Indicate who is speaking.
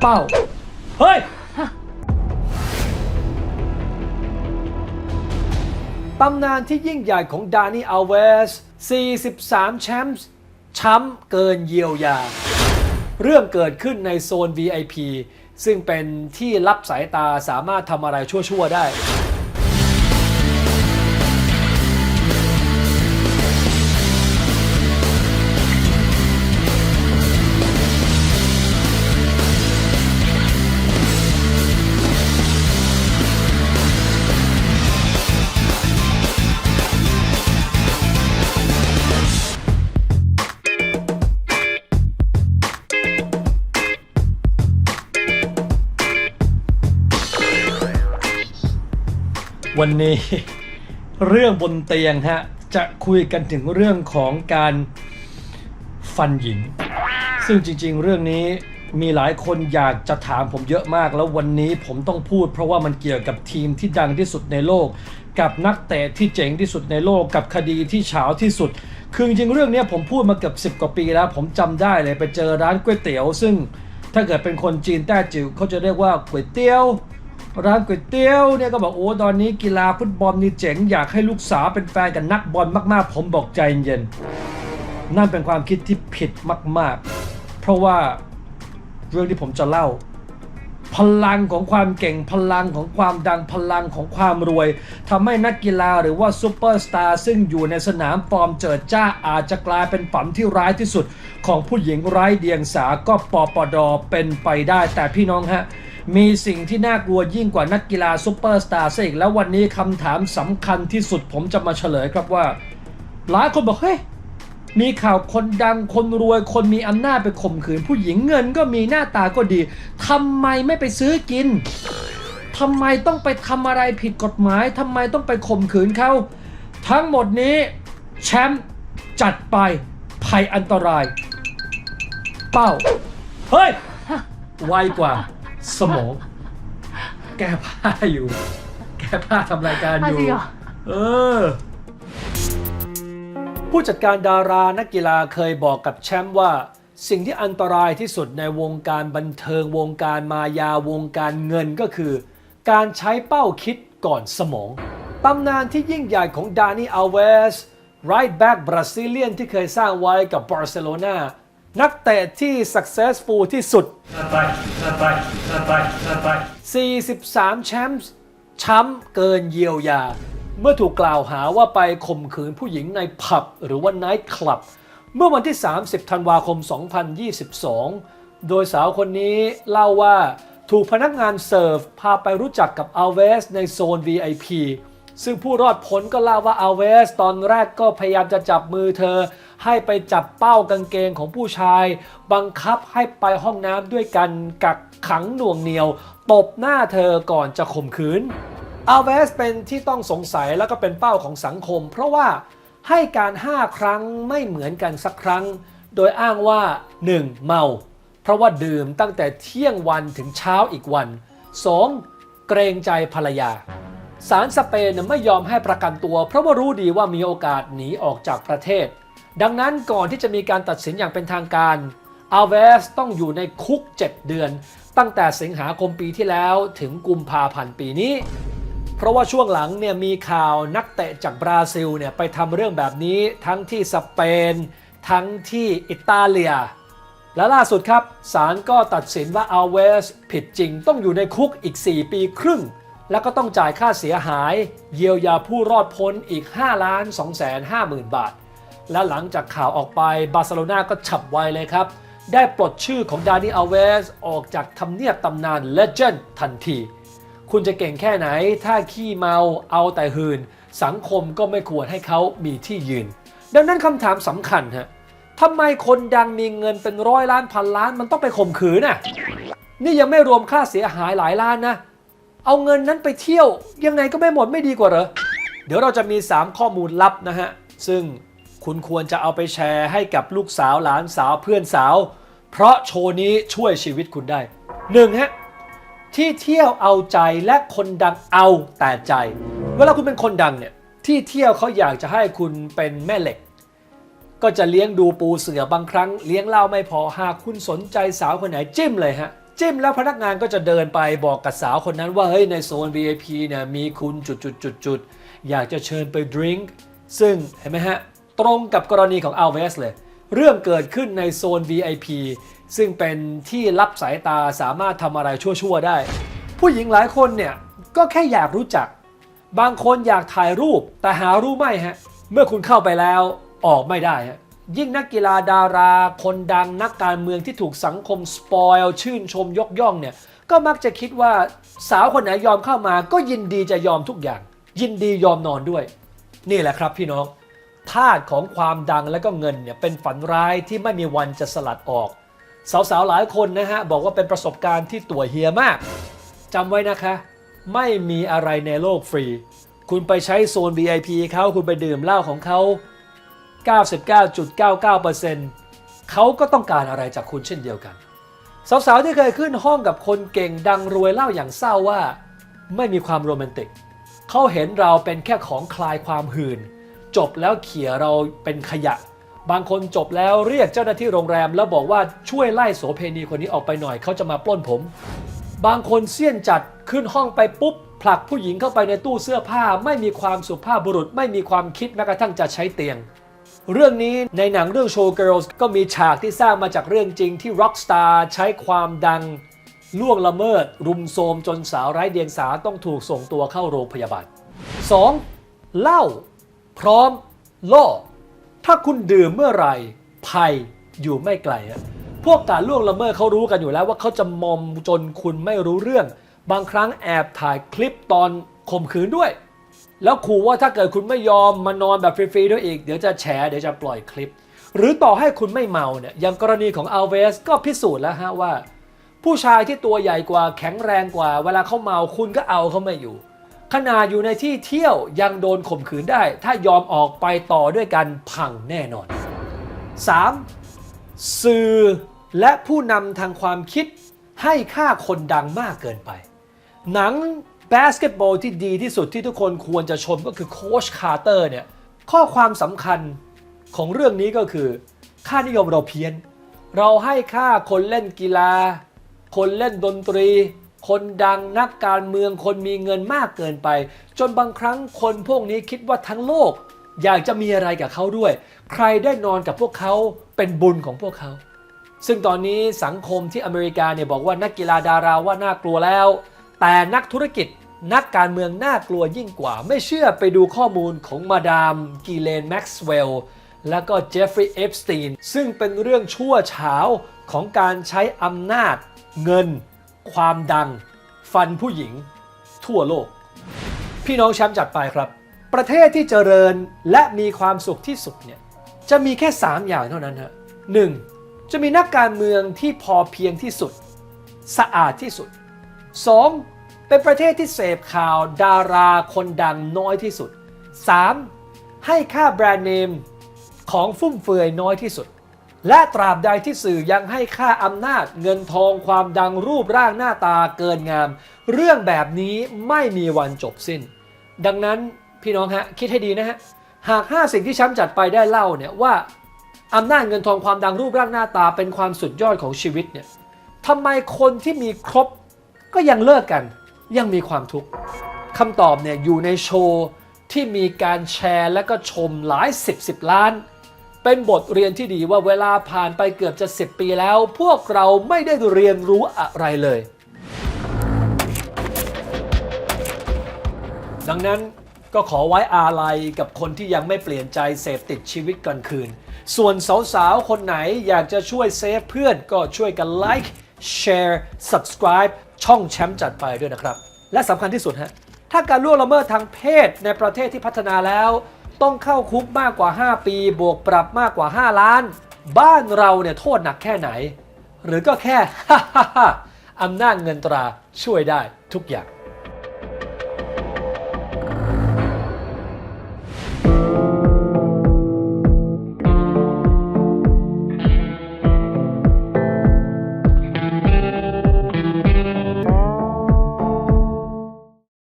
Speaker 1: เป้า เฮ้ย ตำนานที่ยิ่งใหญ่ของดานี่อัลเวส 43 แชมป์ช้ำเกินเยียวยา เรื่องเกิดขึ้นในโซน VIP ซึ่งเป็นที่รับสายตาสามารถทำอะไรชั่วๆได้ วันนี้เรื่องบนเตียงฮะจะคุยกันถึงเรื่องของการฟันหญิง ซึ่งจริงๆ เรื่องนี้มีหลายคนอยากจะถามผมเยอะมาก แล้ววันนี้ผมต้องพูด เพราะว่ามันเกี่ยวกับทีมที่ดังที่สุดในโลก กับนักเตะที่เจ๋งที่สุดในโลก กับคดีที่เฉาที่สุด คือจริงๆเรื่องนี้ผมพูดมาเกือบ10 กว่าปีแล้ว ผมจำได้เลยไปเจอร้านก๋วยเตี๋ยว ซึ่งถ้าเกิดเป็นคนจีนแต้จิ๋วเขาจะเรียกว่าก๋วยเตี๋ยว ร้านก๋วยเตี๋ยวเนี่ยก็บอกโอ้ตอนนี้กีฬาฟุตบอลนี่เจ๋งอยากให้ลูกสาวเป็นแฟนกับนักบอลมากๆ ผมบอกใจเย็น นั่นเป็นความคิดที่ผิดมาก ๆ เพราะว่าเรื่องที่ผมจะเล่า พลังของความเก่งพลังของความดังพลังของความรวยทำให้นักกีฬาหรือว่าซูเปอร์สตาร์ซึ่งอยู่ในสนามฟอร์มเจิดจ้าอาจจะกลายเป็นฝันที่ร้ายที่สุด ของผู้หญิงไร้เดียงสาก็ปปดเป็นไปได้แต่พี่น้องฮะ มีสิ่งที่น่ากลัวยิ่งกว่านักกีฬาซูเปอร์สตาร์ซะอีกแล้ววันนี้คำถามสำคัญที่สุดผมจะมาเฉลยครับว่า หลายคนบอกเฮ้ยมีข่าวคนดังคนรวยคนมีอำนาจไปข่มขืน ผู้หญิงเงินก็มีหน้าตาก็ดีทำไมไม่ไปซื้อกินทำไมต้องไปทำอะไรผิดกฎหมายทำไมต้องไปข่มขืนเขาทั้งหมดนี้แชมป์จัดไปภัยอันตราย เป้า เฮ้ย ไวกว่า สมองแก้ผ้าอยู่ แก้ผ้าทำรายการอยู่
Speaker 2: จริงเหรอ
Speaker 1: เออ ผู้จัดการดารานักกีฬาเคยบอกกับแชมป์ว่า สิ่งที่อันตรายที่สุดในวงการบันเทิงวงการมายาวงการเงินก็คือ การใช้เป้าคิดก่อนสมองตำนานที่ยิ่งใหญ่ของดานี่อัลเวส right back บราซิเลียนที่เคยสร้างไว้กับบาร์เซโลนา นักเตะที่ successful ที่สุด 43 แชมป์ช้ำเกินเยียวยา เมื่อถูกกล่าวหาว่าไปข่มขืนผู้หญิงในผับหรือว่าไนท์คลับ เมื่อวันที่ 30 ธันวาคม 2022 โดยสาวคนนี้เล่าว่าถูกพนักงานเสิร์ฟ พาไปรู้จักกับอัลเวสในโซน VIP ซึ่งผู้รอดพ้นก็เล่าว่าอัลเวส ตอนแรกก็พยายามจะจับมือเธอ ให้ไปจับเป้ากางเกงของผู้ชาย บังคับให้ไปห้องน้ำด้วยกันกักขังหน่วงเหนียว ตบหน้าเธอก่อนจะข่มขืนอัลเวสเป็นที่ต้องสงสัยแล้วก็เป็นเป้าของสังคม เพราะว่าให้การ 5 ครั้งไม่เหมือนกันสักครั้ง โดยอ้างว่า 1. เมา เพราะว่าดื่มตั้งแต่เที่ยงวันถึงเช้าอีกวัน 2. เกรงใจภรรยา ศาลสเปนไม่ยอมให้ประกันตัว เพราะว่ารู้ดีว่ามีโอกาสหนีออกจากประเทศ ดังนั้นก่อนที่จะมีการตัดสินอย่างเป็นทางการอัลเวสต้องอยู่ในคุก 7 เดือน ตั้งแต่สิงหาคมปีที่แล้วถึงกุมภาพันธ์ปีนี้ เพราะว่าช่วงหลังเนี่ยมีข่าวนักเตะจากบราซิลเนี่ยไปทำเรื่องแบบนี้ทั้งที่สเปน ทั้งที่อิตาเลีย และล่าสุดครับศาลก็ตัดสินว่าอัลเวสผิดจริงต้องอยู่ในคุกอีก 4 ปีครึ่ง แล้วก็ต้องจ่ายค่าเสียหายเยียวยาผู้รอดพ้นอีก 5 ล้าน2แสน5หมื่นบาท และหลังจากข่าวออกไปบาร์เซโลนาก็ฉับไวเลยครับ ได้ปลดชื่อของดานิอัลเวสออกจากทำเนียบตำนานเลเจนด์ทันที คุณจะเก่งแค่ไหนถ้าขี้เมาเอาแต่หืน สังคมก็ไม่ควรให้เขามีที่ยืน ดังนั้นคำถามสำคัญฮะทำไมคนดังมีเงินเป็นร้อยล้านพันล้านมันต้องไปข่มขืนน่ะนี่ยังไม่รวมค่าเสียหายหลายล้านนะ เอาเงินนั้นไปเที่ยว ยังไงก็ไม่หมดไม่ดีกว่าเหรอ เดี๋ยวเราจะมี 3 ข้อมูลลับนะฮะ ซึ่งคุณควรจะเอาไปแชร์ให้กับลูกสาวหลานสาวเพื่อนสาว เพราะโชว์นี้ช่วยชีวิตคุณได้ 1. ฮะที่เที่ยวเอาใจและคนดังเอาแต่ใจ เวลาคุณเป็นคนดังเนี่ยที่เที่ยวเขาอยากจะให้คุณเป็นแม่เหล็ก ก็จะเลี้ยงดูปูเสือบางครั้ง เลี้ยงเหล้าไม่พอหากคุณสนใจสาวคนไหนจิ้มเลยฮะ จิ้มแล้วพนักงานก็จะเดินไปบอกกับสาวคนนั้นว่าเฮ้ยในโซน VIP เนี่ยมีคุณจุดจุดจุดจุดๆอยากจะเชิญไปดื่มซึ่งเห็นไหมฮะ ตรงกับกรณีของ Alves เลย เรื่องเกิดขึ้นในโซน VIP ซึ่งเป็นที่รับสายตาสามารถทำอะไรชั่วๆได้ ผู้หญิงหลายคนเนี่ย ก็แค่อยากรู้จัก บางคนอยากถ่ายรูปแต่หารู้ไม่ฮะ เมื่อคุณเข้าไปแล้วออกไม่ได้ฮะ ยิ่งนักกีฬาดารา คนดังนักการเมืองที่ถูกสังคมสปอยล์ชื่นชมยกย่องเนี่ยก็มักจะคิดว่าสาวคนไหนยอมเข้ามา ก็ยินดีจะยอมทุกอย่าง ยินดียอมนอนด้วย นี่แหละครับพี่น้องธาตุของความดังและก็เงินเนี่ยเป็นฝันร้ายที่ไม่มีวันจะสลัดออก สาวๆหลายคนนะฮะบอกว่าเป็นประสบการณ์ที่ตัวเฮียมากจำไว้นะคะ ไม่มีอะไรในโลกฟรี คุณไปใช้โซน VIP เขาคุณไปดื่มเหล้าของเขา 99.99%เขาก็ต้องการอะไรจากคุณเช่นเดียวกัน สาวๆที่เคยขึ้นห้องกับคนเก่งดังรวยเล่าอย่างเศร้าว่า ไม่มีความโรแมนติก เขาเห็นเราเป็นแค่ของคลายความหื่น จบแล้วเขี่ยเราเป็นขยะ บางคนจบแล้วเรียกเจ้าหน้าที่โรงแรม แล้วบอกว่าช่วยไล่โสเพณีคนนี้ออกไปหน่อยเขาจะมาปล้นผม บางคนเสี้ยนจัดขึ้นห้องไปปุ๊บผลักผู้หญิงเข้าไปในตู้เสื้อผ้าไม่มีความสุภาพบุรุษ ไม่มีความคิดแม้กระทั่งจะใช้เตียง เรื่องนี้ในหนังเรื่อง Show Girls ก็มีฉากที่สร้างมาจากเรื่องจริงที่ Rockstar ใช้ความดังล่วงละเมิด รุมโทรมจนสาวไร้เดียงสาต้องถูกส่งตัวเข้าโรงพยาบาล 2. เหล้าพร้อมล่อถ้าคุณดื่มเมื่อไหร่ภัยอยู่ไม่ไกลพวกการล่วงละเมิดเขารู้กันอยู่แล้วว่าเขาจะมอมจนคุณไม่รู้เรื่อง บางครั้งแอบถ่ายคลิปตอนข่มขืนด้วย แล้วขู่ว่าถ้าเกิดคุณไม่ยอมมานอนแบบฟรีๆด้วยอีก เดี๋ยวจะแฉเดี๋ยวจะปล่อยคลิป หรือต่อให้คุณไม่เมาเนี่ยอย่างกรณีของอัลเวสก็พิสูจน์แล้วฮะว่า ผู้ชายที่ตัวใหญ่กว่าแข็งแรงกว่า เวลาเขาเมาคุณก็เอาเขาไม่อยู่ ขนาดอยู่ในที่เที่ยวยังโดนข่มขืนได้ ถ้ายอมออกไปต่อด้วยกันพังแน่นอน 3. สื่อและผู้นำทางความคิดให้ค่าคนดังมากเกินไป หนัง บาสเกตบอลที่ดีที่สุดที่ทุกคนควรจะชมก็คือโค้ชคาร์เตอร์เนี่ยข้อความสำคัญของเรื่องนี้ก็คือ ค่านิยมเราเพี้ยน เราให้ค่าคนเล่นกีฬา คนเล่นดนตรี คนดังนักการเมืองคนมีเงินมากเกินไป จนบางครั้งคนพวกนี้คิดว่าทั้งโลก อยากจะมีอะไรกับเขาด้วย ใครได้นอนกับพวกเขาเป็นบุญของพวกเขา ซึ่งตอนนี้สังคมที่อเมริกาเนี่ยบอกว่านักกีฬาดาราว่าน่ากลัวแล้ว แต่นักธุรกิจนักการเมืองน่ากลัวยิ่งกว่า ไม่เชื่อไปดูข้อมูลของมาดามกีเลนแม็กซ์เวลล์และก็เจฟฟรีย์เอฟสตีนซึ่งเป็นเรื่องชั่วเฉาของการใช้อำนาจ เงิน ความดัง ฟันผู้หญิง ทั่วโลก พี่น้องแชมป์จัดไปครับ ประเทศที่เจริญและมีความสุขที่สุดเนี่ยจะมีแค่ 3 อย่างเท่านั้นฮะหนึ่งจะมีนักการเมืองที่พอเพียงที่สุด สะอาดที่สุด 2. เป็นประเทศที่เสพข่าวดาราคนดังน้อยที่สุด 3. ให้ค่าแบรนด์เนมของฟุ่มเฟือยน้อยที่สุด และตราบใดที่สื่อยังให้ค่าอำนาจเงินทองความดังรูปร่างหน้าตาเกินงาม เรื่องแบบนี้ไม่มีวันจบสิ้น ดังนั้นพี่น้องฮะคิดให้ดีนะฮะ หาก 5 สิ่งที่แชมป์จัดไปได้เล่าเนี่ยว่าอำนาจเงินทองความดังรูปร่างหน้าตาเป็นความสุดยอดของชีวิตเนี่ยทำไมคนที่มีครบ ก็ยังเลิกกันยังมีความทุกข์คำตอบเนี่ยอยู่ในโชว์ที่มีการแชร์และก็ชมหลายสิบสิบล้าน เป็นบทเรียนที่ดีว่าเวลาผ่านไปเกือบจะ 10 ปีแล้ว พวกเราไม่ได้เรียนรู้อะไรเลย ดังนั้นก็ขอไว้อาลัยกับคนที่ยังไม่เปลี่ยนใจเสพติดชีวิตกลางคืน ส่วนสาวๆ คนไหนอยากจะช่วยเซฟเพื่อนก็ช่วยกันไลค์ share subscribe ช่องแชมป์จัดไปด้วยนะครับ และสำคัญที่สุดฮะถ้าการล่วงละเมิดทางเพศในประเทศที่พัฒนาแล้ว ต้องเข้าคุกมากกว่า 5 ปี บวกปรับมากกว่า 5 ล้าน บ้านเราเนี่ยโทษหนักแค่ไหน หรือก็แค่ อำนาจเงินตราช่วยได้ทุกอย่าง